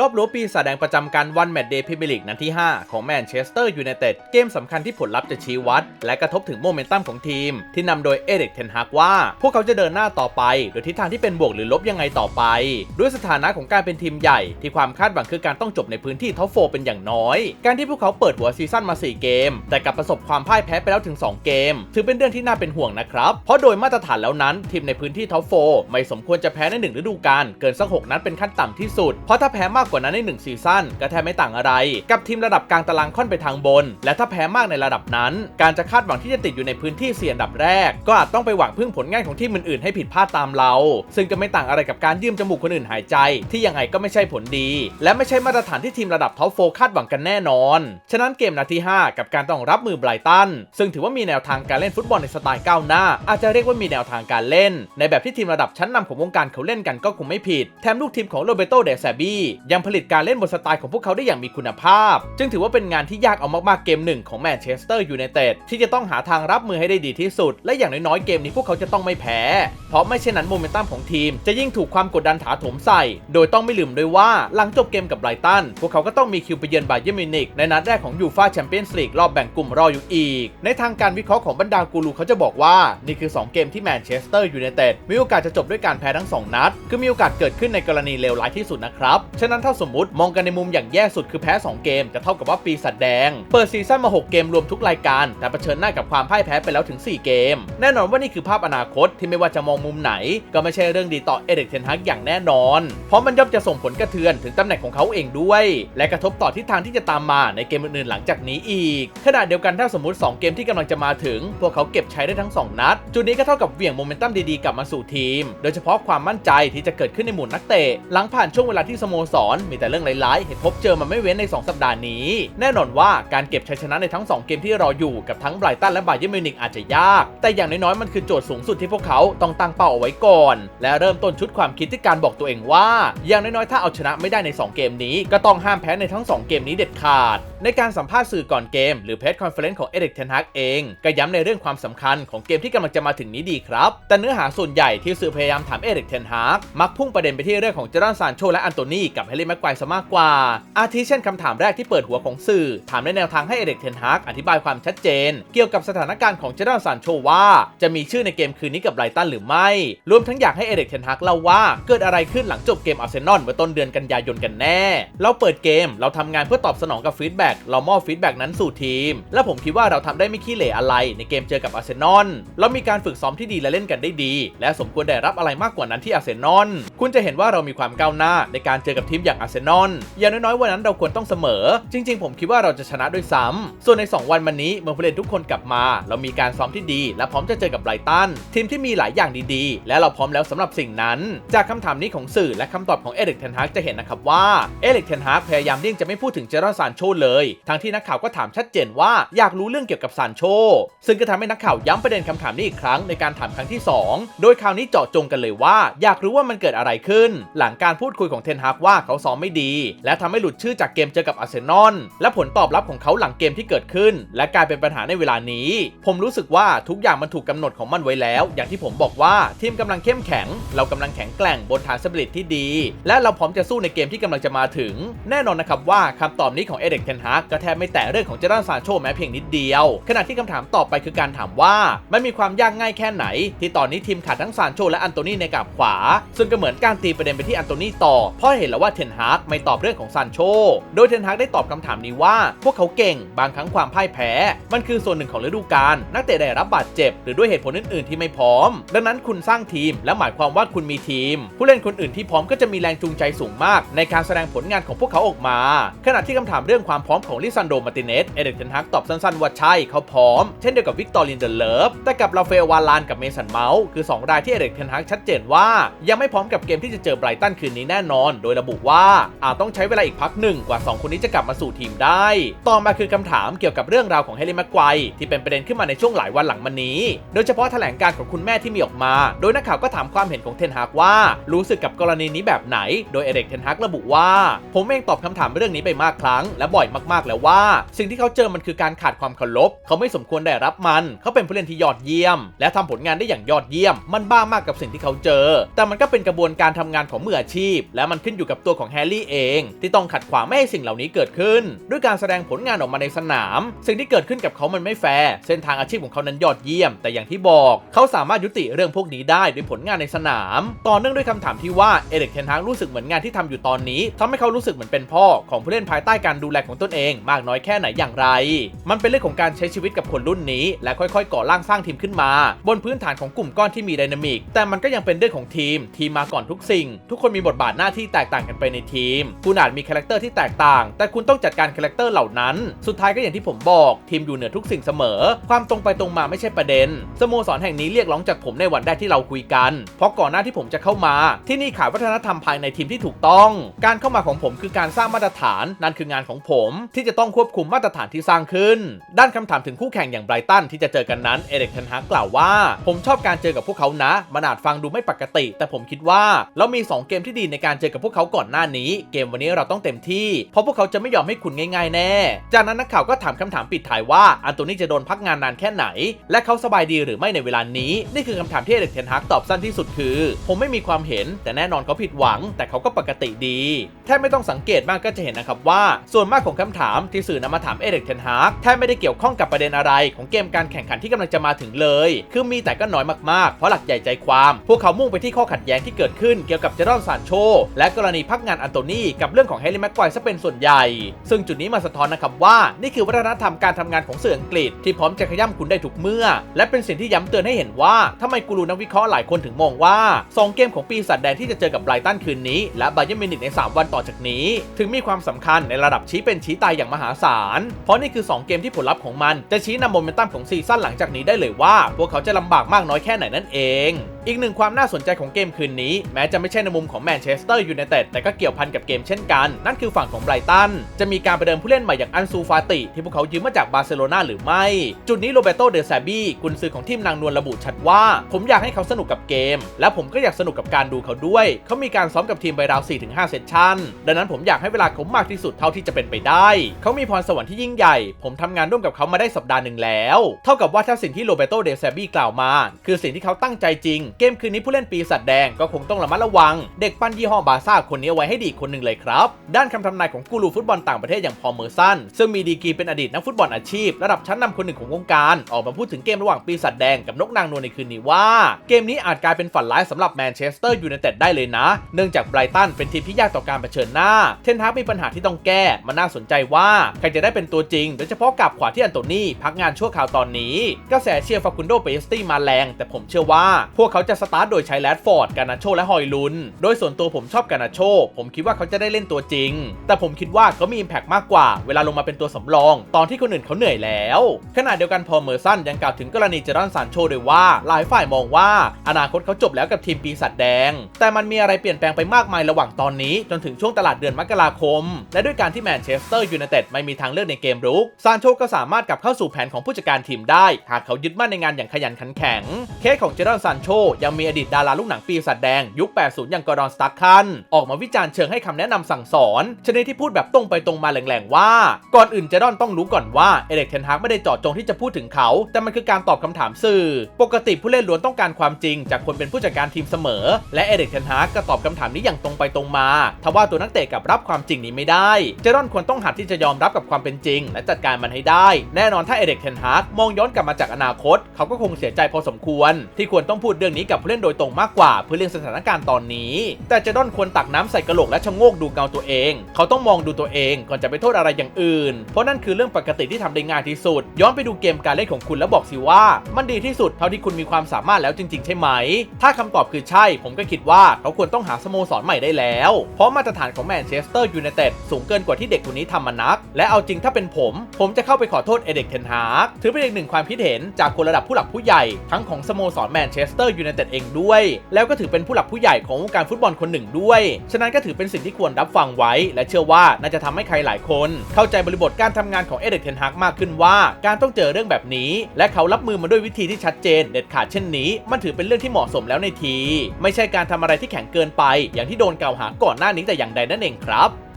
รอบรู้ปีศาจแดงประจำการวันแมตช์เดย์พรีเมียร์ลีกนัดที่ 5 ของแมนเชสเตอร์ยูไนเต็ดเกมสำคัญที่ผลลัพธ์จะชี้วัด และกระทบถึงโมเมนตัมของทีม ที่นำโดยเอเด็กเทนฮากว่า พวกเขาจะเดินหน้าต่อไป โดยทิศทางที่เป็นบวกหรือลบยังไงต่อไป ด้วยสถานะของการเป็นทีมใหญ่ ที่ความคาดหวังคือการต้องจบในพื้นที่ท็อปโฟเป็นอย่างน้อย การที่พวกเขาเปิดหัวซีซั่นมา 4 เกม แต่กลับประสบความพ่ายแพ้ไปแล้วถึง 2 เกม ถือเป็นเรื่องที่น่าเป็นห่วงนะครับเพราะโดยมาตรฐานแล้วนั้นทีมในพื้นที่ท็อปโฟไม่สมควรจะแพ้ในหนึ่งฤดูกาลเกินสักหกนัดเป็นขั้นต่ำที่สุดเพราะถ้าแพ้มากกว่านั้นในหนึ่งซีซั่นก็แทบไม่ต่างอะไร กับทีมระดับกลางตารางค่อนไปทางบน และถ้าแพ้มากในระดับนั้น การจะคาดหวังที่จะติดอยู่ในพื้นที่เสี่ยงอันดับแรก ก็อาจต้องไปหวังพึ่งผลงานของทีมอื่นๆให้ผิดพลาดตามเรา ซึ่งก็ไม่ต่างอะไรกับการยืมจมูกคนอื่นหายใจ ที่ยังไงก็ไม่ใช่ผลดี และไม่ใช่มาตรฐานที่ทีมระดับท็อปโฟคาดหวังกันแน่นอน ฉะนั้นเกมนาที 5 กับการต้องรับมือไบรตันซึ่งถือว่ามีแนวทางการเล่นฟุตบอลในสไตล์ก้าวหน้า อาจจะเรียกว่ามีแนวทางการเล่น ในแบบที่ทีมระดับชั้นนำของวงการเขาเล่นกันก็คงไม่ผิดแถมลูกทีมของโรเบโตเดซาบี้ยังผลิตการเล่นบนสไตล์ของพวกเขาได้อย่างมีคุณภาพ จึงถือว่าเป็นงานที่ยากเอามากๆเกมหนึ่งของแมนเชสเตอร์ยูไนเต็ดที่จะต้องหาทางรับมือให้ได้ดีที่สุด และอย่างน้อยๆเกมนี้พวกเขาจะต้องไม่แพ้ เพราะไม่เช่นนั้นโมเมนตัมของทีม จะยิ่งถูกความกดดันถาโถมใส่ โดยต้องไม่ลืมด้วยว่าหลังจบเกมกับไบรตันพวกเขาก็ต้องมีคิวไปเยือนบาเยร์นมินิกในนัดแรกของยูฟ่าแชมเปี้ยนส์ลีกรอบแบ่งกลุ่มรออยู่อีก ในทางการวิเคราะห์ของบรรดากูรูเขาจะบอกว่านี่คือ 2 เกมที่แมนเชสเตอร์ยูไนเต็ดมีโอกาสจะจบด้วยการแพ้ทั้ง 2 นัด คือมีโอกาสเกิดขึ้นในกรณีเลวร้ายที่สุดนะครับฉะนั้นถ้าสมมติมองกันในมุมอย่างแย่สุดคือแพ้ 2 เกม จะเท่ากับว่าปีศาจแดง เปิดซีซั่นมา 6 เกมรวมทุกรายการ แต่เผชิญหน้ากับความพ่ายแพ้ไปแล้วถึง 4 เกม แน่นอนว่านี่คือภาพอนาคตที่ไม่ว่าจะมองมุมไหน ก็ไม่ใช่เรื่องดีต่อเอเด็กเทนฮักอย่างแน่นอน เพราะมันย่อมจะส่งผลกระเทือนถึงตำแหน่งของเขาเองด้วย และกระทบต่อทิศทางที่จะตามมาในเกมอื่นๆหลังจากนี้อีกขณะเดียวกันถ้าสมมติ 2 เกมที่กำลังจะมาถึง พวกเขาเก็บใช้ได้ทั้ง 2 นัด จุดนี้ก็เท่ากับเหวี่ยงโมเมนตัมดีๆกลับมาสู่ทีม โดยเฉพาะความมั่นใจที่จะเกิดขึ้นในหมู่นักเตะหลังผ่านช่วงเวลาที่สโมสรมีแต่เรื่องร้ายๆเห็นพบเจอมาไม่เว้นใน 2 สัปดาห์นี้ แน่นอนว่าการเก็บชัยชนะในทั้ง 2 เกมที่รออยู่กับทั้งไบรตันและบาเยร์นมิวนิกอาจจะยาก แต่อย่างน้อยๆมันคือโจทย์สูงสุดที่พวกเขาต้องตั้งเป้าเอาไว้ก่อน และเริ่มต้นชุดความคิดที่การบอกตัวเองว่า อย่างน้อยๆถ้าเอาชนะไม่ได้ใน 2 เกมนี้ ก็ต้องห้ามแพ้ในทั้ง 2 เกมนี้เด็ดขาด ในการสัมภาษณ์สื่อก่อนเกม หรือเพจคอนเฟอเรนซ์ของเอเด็กเทนฮักเองก็ย้ำในเรื่องความสำคัญของเกมที่กำลังจะมาถึงนี้ดีครับแต่เนื้อหาส่วนใหญ่ที่สื่อพยายามถามเอเด็กเทนฮักมักพุ่งประเด็นไปที่เรื่องของเจอร์นซานโชและอันโตนีกับเฮลิแม็กไกวซะมากกว่า อาทิเช่นคำถามแรกที่เปิดหัวของสื่อ ถามในแนวทางให้เอเด็กเทนฮักอธิบายความชัดเจน เกี่ยวกับสถานการณ์ของเจอนซานโชว่า จะมีชื่อในเกมคืนนี้กับไบรตันหรือไม่ รวมทั้งอยากให้เอเด็กเทนฮักเล่าว่าเกิดอะไรขึ้นหลังจบเกมอาร์เซนอลเมื่อต้นเดือนกันยายนกันแน่ เราเปิดเกมเราทำงานเพื่อตอบสนองกับฟีดแบ็กเรามอบฟีดแบ็กนั้นสู่ทีม และผมคิดว่าเราทำได้ไม่ขี้เหร่อะไร ในเกมเจอกับอาร์เซนอลเรามีการฝึกซ้อมที่ดีและเล่นกันได้ดี และสมควรได้รับอะไรมากกว่านั้นที่อาร์เซนอลคุณจะเห็นว่าเรามีความก้าวหน้าในการเจอกับทีมอย่างอาร์เซนอลอย่างน้อยๆวันนั้นเราควรต้องเสมอ จริง ๆ ผมคิดว่าเราจะชนะด้วยซ้ำส่วนใน 2 วันมานี้เมื่อผู้เล่นทุกคนกลับมา เรามีการซ้อมที่ดี และพร้อมจะเจอกับไบรตันทีมที่มีหลายอย่างดีๆ และเราพร้อมแล้วสำหรับสิ่งนั้น จากคำถามนี้ของสื่อและคำตอบของเอริกเทนฮากจะเห็นนะครับว่าเอริกเทนฮากพยายามเลี่ยงจะไม่พูดถึงเจอร์ซานโชเลย ทั้งที่นักข่าวก็ถามชัดเจนว่าอยากรู้เรื่องเกี่ยวกับซานโช ซึ่งก็ทำให้นักข่าวย้ำประเด็นคำถามนี้อีกครั้งในการถามครั้งที่ 2 โดยคราวนี้เจาะจงกันเลยว่า อยากรู้ว่ามันเกิดอะไรขึ้น หลังการพูดคุยของเทนฮากว่าเขาซ้อมไม่ดี และทำให้หลุดชื่อจากเกมเจอกับอาร์เซนอลและผลตอบรับของเขาหลังเกมที่เกิดขึ้น และกลายเป็นปัญหาในเวลานี้ ผมรู้สึกว่าทุกอย่างมันถูกกำหนดของมันไว้แล้ว อย่างที่ผมบอกว่าทีมกำลังเข้มแข็ง เรากำลังแข็งแกร่งบนฐานสปิริตที่ดี และเราพร้อมจะสู้ในเกมที่กำลังจะมาถึง แน่นอนนะครับว่าคำตอบนี้ของเอเด็กเทนฮากก็แทบไม่แตะเรื่องของเจอร์ซานโชแม้เพียงนิดเดียว ขณะที่คำถามต่อไปคือการถามว่ามันมีความยากง่ายแค่ไหน ที่ตอนนี้ทีมขาดทั้งซานโชและอันโตนีในกาบขวา ซึ่งก็เหมือนการตีประเด็นไปที่อันโตนีต่อเพราะเห็นแล้วว่าเทนนฮากไม่ตอบเรื่องของซานโช โดยเทนฮากได้ตอบคำถามนี้ว่า พวกเขาเก่ง บางครั้งความพ่ายแพ้ มันคือส่วนหนึ่งของฤดูกาล นักเตะได้รับบาดเจ็บ หรือด้วยเหตุผลอื่นๆที่ไม่พร้อม ดังนั้นคุณสร้างทีม และหมายความว่าคุณมีทีม ผู้เล่นคนอื่นที่พร้อมก็จะมีแรงจูงใจสูงมาก ในการแสดงผลงานของพวกเขาออกมา ขณะที่คำถามเรื่องความพร้อมของลิซันโด มาติเนส เอเดกเทนฮักตอบสั้นๆว่าใช่เขาพร้อม เช่นเดียวกับวิกตอรินเดเลิฟแต่กับราฟาเอลวาลานกับเมสันเมาส์คือ 2 รายที่เอเดกเทนฮักชัดเจนว่า ยังไม่พร้อมกับเกมที่จะเจอไบรตันคืนนี้แน่นอน โดยระบุว่าอาจต้องใช้เวลาอีกพักหนึ่งกว่า 2 คนนี้จะกลับมาสู่ทีมได้ ต่อมาคือคำถามเกี่ยวกับเรื่องราวของเฮลิม็กไกวที่เป็นประเด็นขึ้นมาในช่วงหลายวันหลังมานี้ โดยเฉพาะแถลงการของคุณแม่ที่มีออกมา โดยนักข่าวก็ถามความเห็นของเทนฮากว่า รู้สึกกับกรณีนี้แบบไหน โดยเอเด็กเทนฮากระบุว่า ผมเองตอบคำถามเรื่องนี้ไปมากครั้ง และบ่อยมากๆแล้วว่า สิ่งที่เขาเจอมันคือการขาดความเคารพเขาไม่สมควรได้รับมัน เขาเป็นผู้เล่นที่ยอดเยี่ยม และทำผลงานได้อย่างยอดเยี่ยม มันบ้ามากกับสิ่งที่เขาเจอ แต่มันก็เป็นกระบวนการทำงานของมืออาชีพ และมันขึ้นอยู่กับตัวของแฮร์รี่เอง ที่ต้องขัดขวางไม่ให้สิ่งเหล่านี้เกิดขึ้น ด้วยการแสดงผลงานออกมาในสนาม สิ่งที่เกิดขึ้นกับเขามันไม่แฟร์เส้นทางอาชีพของเขานั้นยอดเยี่ยม แต่อย่างที่บอก เขาสามารถยุติเรื่องพวกนี้ได้ด้วยผลงานในสนาม ต่อเนื่องด้วยคำถามที่ว่าเอเด็กเทนฮากรู้สึกเหมือนงานที่ทำอยู่ตอนนี้ทำให้เขารู้สึกเหมือนเป็นพ่อของผู้เล่นภายใต้การดูแลของตนเอง มากน้อยแค่ไหนอย่างไร มันเป็นเรื่องของการใช้ชีวิตกับคนรุ่นนี้ และค่อยๆ ก่อร่างสร้างทีมขึ้นมา บนพื้นฐานของกลุ่มก้อนที่มีไดนามิกแต่มันก็ยังเป็นเรื่องของทีม ทีมมาก่อนทุกสิ่ง ทุกคนมีบทบาทหน้าที่แตกต่างกันไปในทีม คุณอาจมีคาแรคเตอร์ที่แตกต่าง แต่คุณต้องจัดการคาแรคเตอร์เหล่านั้น สุดท้ายก็อย่างที่ผมบอกทีมอยู่เหนือทุกสิ่งเสมอ ความตรงไปตรงมาไม่ใช่ประเด็นสโมสรแห่งนี้เรียกร้องจากผมในวันแรกที่เราคุยกัน เพราะก่อนหน้าที่ผมจะเข้ามา ที่นี่ขาดวัฒนธรรมภายในทีมที่ถูกต้อง การเข้ามาของผมคือการสร้างมาตรฐานนั่นคืองานของผม ที่จะต้องควบคุมมาตรฐานที่สร้างขึ้น ด้านคำถามถึงคู่แข่งอย่างไบรตันที่จะเจอกันนั้นเอเด็กเทนฮากกล่าวว่า ผมชอบการเจอกับพวกเขานะมันอาจฟังดูไม่ปกติ แต่ผมคิดว่าเรามี 2 เกมที่ดีในการเจอกับพวกเขาก่อนหน้านี้ เกมวันนี้เราต้องเต็มที่ เพราะพวกเขาจะไม่ยอมให้คุณง่าย ๆ แน่ จากนั้นนักข่าวก็ถามคำถามปิดท้ายว่าอันโตนี่จะโดนพักงานนานแค่ไหน และเขาสบายดีหรือไม่ในเวลานี้ นี่คือคำถามที่เอเด็กเทนฮากตอบสั้นที่สุดคือ ผมไม่มีความเห็น แต่แน่นอนเขาผิดหวัง แต่เขาก็ปกติดีแทบไม่ต้องสังเกตมากก็จะเห็นนะครับว่า ส่วนมากของคำถามที่สื่อนำมาถามเอเด็กเทนฮากแทบไม่ได้เกี่ยวข้องกับประเด็นอะไร ของเกมการแข่งขันที่กำลังจะมาถึงเลย คือมีแต่ก็น้อยมากๆเพราะหลักใหญ่ใจความ พวกเขามุ่งไปที่ข้อขัดแย้งที่เกิดขึ้นเกี่ยวกับเจรอนซานโช และกรณีพักงานอันโตนีกับเรื่องของแฮร์รี่แม็กควายซะเป็นส่วนใหญ่ ซึ่งจุดนี้มาสะท้อนนะครับว่า นี่คือวัฒนธรรมการทำงานของสื่ออังกฤษ ที่พร้อมจะขย้ำคุณได้ทุกเมื่อ และเป็นสิ่งที่ย้ำเตือนให้เห็นว่าทำไมกูรูนักวิเคราะห์หลายคนถึงมองว่าสองเกมของปีศาจแดงที่จะเจอกับไบรตันคืนนี้ และไบเยร์มิวนิกใน 3 วันต่อจากนี้ ถึงมีความสำคัญในระดับชี้เป็นชี้ตายอย่างมหาศาล เพราะนี่คือ 2 เกมที่ผลลัพธ์ของมัน จะชี้นำโมเมนตัมของซีซั่นหลังจากนี้ได้เลยว่า พวกเขาจะลำบากมากน้อยแค่ไหนนั่นเอง อีกหนึ่งความน่าสนใจของเกมคืนนี้ แม้จะไม่ใช่ในมุมของแมนเชสเตอร์ยูไนเต็ดแต่ก็เกี่ยวพันกับเกมเช่นกัน นั่นคือฝั่งของไบรตัน จะมีการไปเดินผู้เล่นใหม่อย่างอันซูฟาติ ที่พวกเขายืมมาจากบาร์เซโลนาหรือไม่ จุดนี้โรเบโตเดซาบีกุนซือของทีมนางนวลระบุชัดว่า ผมอยากให้เขาสนุกกับเกม และผมก็อยากสนุกกับการดูเขาด้วย เขามีการซ้อมกับทีมไปราว 4-5 เซสชั่น ดังนั้นผมอยากให้เวลาเขามากที่สุดเท่าที่จะเป็นไปได้ เขามีพรสวรรค์ที่ยิ่งใหญ่ ผมทำงานร่วมกับเขามาได้สัปดาห์หนึ่งแล้ว เท่ากับว่าถ้าสิ่งที่โรเบโตเดซาบีกล่าวมา คือสิ่งที่เขาตั้งใจจริง เกมคืนนี้ผู้เล่นปีศาจแดงก็คงต้องระมัดระวัง เด็กปั้นยี่ห้อบาซ่าคนนี้ไว้ให้ดีคนหนึ่งเลยครับ ด้านคำทำนายของกูรูฟุตบอลต่างประเทศอย่างพอลเมอร์สันซึ่งมีดีกรีเป็นอดีตนักฟุตบอลอาชีพ ระดับชั้นนำคนหนึ่งของวงการ ออกมาพูดถึงเกมระหว่างปีศาจแดงกับนกนางนวลในคืนนี้ว่า เกมนี้อาจกลายเป็นฝันร้ายสำหรับแมนเชสเตอร์ยูไนเต็ดได้เลยนะ เนื่องจากไบรตันเป็นทีมที่ยากต่อการเผชิญหน้า เทนฮากมีปัญหาที่ต้องแก้มันน่าสนใจว่าใครจะได้เป็นตัวจริง โดยเฉพาะกับขวาที่อันโตนี่พักงานชั่วคราวตอนนี้กระแสเชียร์ฟาคุนโดเปสตี้มาแรง แต่ผมเชื่อว่า พวกเขาจะสตาร์ทโดยใช้แรดฟอร์ด กานาโชและฮอยลุน โดยส่วนตัวผมชอบกานาโชผมคิดว่าเขาจะได้เล่นตัวจริง แต่ผมคิดว่าเขามีอิมแพกมากกว่า เวลาลงมาเป็นตัวสำรอง ตอนที่คนอื่นเขาเหนื่อยแล้ว ขณะเดียวกันพอเมอร์สันยังกล่าวถึงกรณีเจอรอนซานโชด้วยว่า หลายฝ่ายมองว่า อนาคตเขาจบแล้วกับทีมปีศาจแดง แต่มันมีอะไรเปลี่ยนแปลงไปมากมายระหว่างตอนนี้ จนถึงช่วงตลาดเดือนมกราคม และด้วยการที่แมนเชสเตอร์ยูไนเต็ดไม่มีทางเลือกในเกมรุกซานโชก็สามารถกลับเข้าสู่แผนของผู้จัดการทีมได้ หากเขายึดมั่นในงานอย่างขยันขันแข็ง เคสของเจอรอนซานโชยังมีอดีตดาราลูกหนังปีศาจแดงยุค 80 อย่างกอร์ดอนสตั๊กคันออกมาวิจารณเชิงให้คำแนะนำสั่งสอน ชนิดที่พูดแบบตรงไปตรงมาแหลงๆว่า ก่อนอื่นเจรอนต้องรู้ก่อนว่าเอเด็กเทนฮากไม่ได้เจาะจงที่จะพูดถึงเขา แต่มันคือการตอบคำถามสื่อ ปกติผู้เล่นล้วนต้องการความจริง จากคนเป็นผู้จัดการทีมเสมอ และเอเด็กเทนฮากก็ตอบคำถามนี้อย่างตรงไปตรงมาทว่าตัวนักเตะกับรับความจริงนี้ไม่ได้เจรอนควรต้องหัดที่จะยอมรับกับความเป็นจริง และจัดการมันให้ได้ แน่นอนถ้าเอเด็กเทนฮากมองย้อนกลับมาจากอนาคต เขาก็คงเสียใจพอสมควร ที่ควรต้องพูดเรื่องนี้กับผู้เล่นโดยตรงมากกว่าเพื่อเลี่ยงสถานการณ์ตอนนี้ แต่เจรอนควรตักน้ำใส่กระโหลกและชะโงกดูเงาตัวเอง เขาต้องมองดูตัวเองก่อนจะไปโทษอะไรอย่างอื่น เพราะนั่นคือเรื่องปกติที่ทำได้ง่ายที่สุด ย้อนไปดูเกมการเล่นของคุณแล้วบอกสิว่า มันดีที่สุดเท่าที่คุณมีความสามารถแล้วจริง ๆ ใช่ไหม ถ้าคำตอบคือใช่ ผมก็คิดว่าเขาควรต้องหาสโมสรใหม่ได้แล้ว เพราะมาตรฐานของแมนเชสเตอร์ยูไนเต็ดสูงเกินกว่าที่เด็กคนนี้ทำมานัก และเอาจริงถ้าเป็นผม ผมจะเข้าไปขอโทษเอเด็กเทนฮาร์กถือเป็นอีกหนึ่งความคิดเห็นจากคนระดับผู้หลักผู้ใหญ่ทั้งของสโมสรแมนเชสเตอร์ยูไนเต็ดเองด้วย แล้วก็ถือเป็นผู้หลักผู้ใหญ่ของวงการฟุตบอลคนหนึ่งด้วยฉะนั้นก็ถือเป็นสิ่งที่ควรรับฟังไว้ และเชื่อว่าน่าจะทำให้ใครหลายคน เข้าใจบริบทการทำงานของเอเด็กเทนฮากมากขึ้นว่า การต้องเจอเรื่องแบบนี้ และเขารับมือมาด้วยวิธีที่ชัดเจน เด็ดขาดเช่นนี้ มันถือเป็นเรื่องที่เหมาะสมแล้วในที ไม่ใช่การทำอะไรที่แข็งเกินไป อย่างที่โดนกล่าวหาก่อนหน้านี้แต่อย่างใดนั่นเองครับ